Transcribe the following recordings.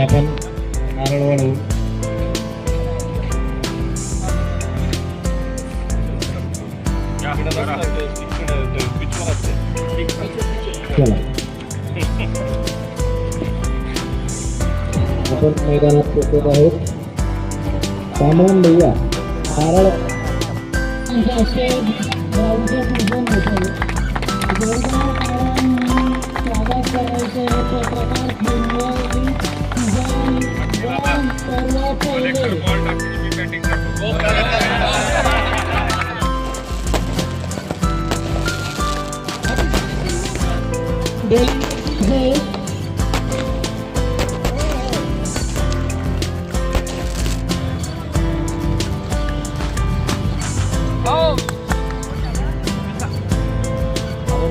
ते आपण नारळ वाढवू चला. आपण मैदानात पोहोचत आहोत. सामान भैया नारळ. आपण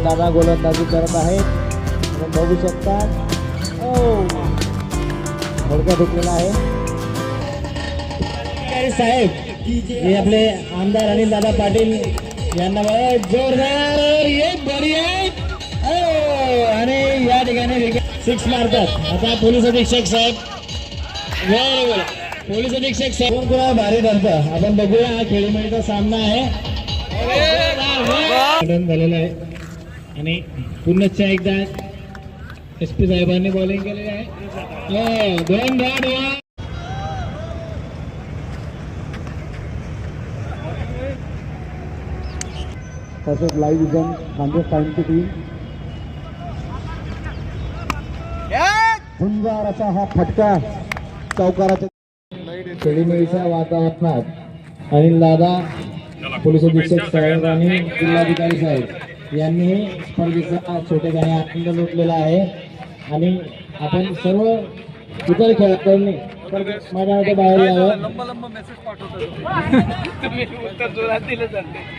दादा गोलंदाजी करत आहेत. बघू शकता. हो. ओ थोडक्या दुखलेला आहे. अधिकारी साहेब हे आपले आमदार अनिल दादा पाटील यांना बघा जोरदार एक बरी आहे आणि या ठिकाणी सिक्स मारतात. आता पोलीस अधीक्षक साहेब बरोबर पोलीस अधीक्षक साहेब कोण कोणा भारी धरतं? आपण बघूया हा खेळीमेळीचा सामना आहे. झालेला आहे. आणि पुन्हा एकदा एस पी साहेबांनी बॉलिंग केलेली आहे. हो, दोन. धाड तसेच लाईव्ह विजन खानदेश टाइमची टीम असा हा फटका चौकाराच्या खेळीमेळीच्या वातावरणात अनिल दादा पोलीस अधीक्षक साहेब आणि जिल्हाधिकारी साहेब यांनी स्पर्धेचा छोटेखानी आनंद लुटलेला आहे. आणि आपण सर्व इतर खेळाडूंनी मैदानाच्या बाहेर यावं. सामना बघ-